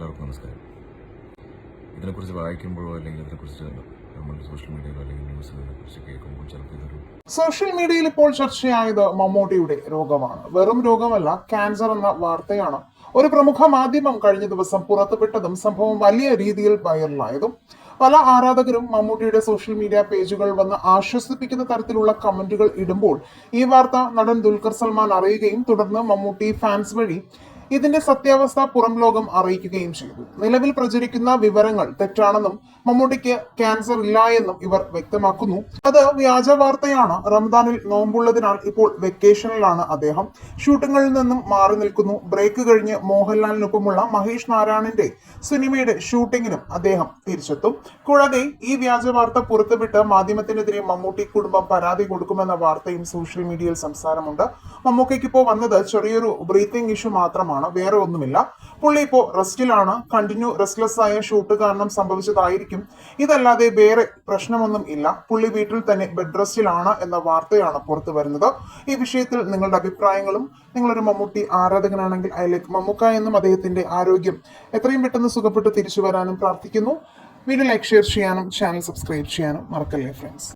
എല്ലാവർക്കും നമസ്കാരം. ഇതിനെക്കുറിച്ച് വായിക്കുമ്പോഴോ അല്ലെങ്കിൽ ഇതിനെക്കുറിച്ച് നമ്മൾ സോഷ്യൽ അല്ലെങ്കിൽ സോഷ്യൽ മീഡിയയിൽ ഇപ്പോൾ ചർച്ചയായത് മമ്മൂട്ടിയുടെ രോഗമാണ്. വെറും രോഗമല്ല ക്യാൻസർ എന്ന വാർത്തയാണ്. ഒരു പ്രമുഖ മാധ്യമം കഴിഞ്ഞ ദിവസം പുറത്തുവിട്ടതും സംഭവം വലിയ രീതിയിൽ വൈറലായതും പല ആരാധകരും മമ്മൂട്ടിയുടെ സോഷ്യൽ മീഡിയ പേജുകൾ വന്ന് ആശ്വസിപ്പിക്കുന്ന തരത്തിലുള്ള കമന്റുകൾ ഇടുമ്പോൾ ഈ വാർത്ത നടൻ ദുൽഖർ സൽമാൻ അറിയുകയും തുടർന്ന് മമ്മൂട്ടി ഫാൻസ് വഴി ഇതിന്റെ സത്യാവസ്ഥ പുറം ലോകം അറിയിക്കുകയും ചെയ്തു. നിലവിൽ പ്രചരിക്കുന്ന വിവരങ്ങൾ തെറ്റാണെന്നും മമ്മൂട്ടിക്ക് ക്യാൻസർ ഇല്ല എന്നും ഇവർ വ്യക്തമാക്കുന്നു. അത് വ്യാജ വാർത്തയാണ്. റംദാനിൽ നോമ്പുള്ളതിനാൽ ഇപ്പോൾ വെക്കേഷനിലാണ് അദ്ദേഹം. ഷൂട്ടിങ്ങിൽ നിന്നും മാറി നിൽക്കുന്നു. ബ്രേക്ക് കഴിഞ്ഞ് മോഹൻലാലിനൊപ്പമുള്ള മഹേഷ് നാരായണന്റെ സിനിമയുടെ ഷൂട്ടിങ്ങിനും അദ്ദേഹം തിരിച്ചെത്തും. കൂടാതെ ഈ വ്യാജ വാർത്ത പുറത്തുവിട്ട് മാധ്യമത്തിനെതിരെ മമ്മൂട്ടി കുടുംബം പരാതി കൊടുക്കുമെന്ന വാർത്തയും സോഷ്യൽ മീഡിയയിൽ സംസാരമുണ്ട്. മമ്മൂക്കയ്ക്ക് ഇപ്പോൾ വന്നത് ചെറിയൊരു ബ്രീത്തിങ് ഇഷ്യൂ മാത്രമാണ്. വേറെ ഒന്നുമില്ല. പുള്ളി ഇപ്പോൾ റെസ്റ്റിലാണ്. കണ്ടിന്യൂ റെസ്റ്റ്ലെസ് ആയ ഷൂട്ട് കാരണം സംഭവിച്ചതായിരിക്കും. ഇതല്ലാതെ വേറെ പ്രശ്നമൊന്നും ഇല്ല. പുള്ളി വീട്ടിൽ തന്നെ ബെഡ് റെസ്റ്റിലാണ് എന്ന വാർത്തയാണ് പുറത്തു വരുന്നത്. ഈ വിഷയത്തിൽ നിങ്ങളുടെ അഭിപ്രായങ്ങളും നിങ്ങളൊരു മമ്മൂട്ടി ആരാധകനാണെങ്കിൽ ഐ ലൈക്ക് മമ്മൂക്ക എന്നും അദ്ദേഹത്തിന്റെ ആരോഗ്യം എത്രയും പെട്ടെന്ന് സുഖപ്പെട്ട് തിരിച്ചു വരാനും പ്രാർത്ഥിക്കുന്നു. വീഡിയോ ലൈക്ക് ഷെയർ ചെയ്യാനും ചാനൽ സബ്സ്ക്രൈബ് ചെയ്യാനും മറക്കല്ലേ ഫ്രണ്ട്സ്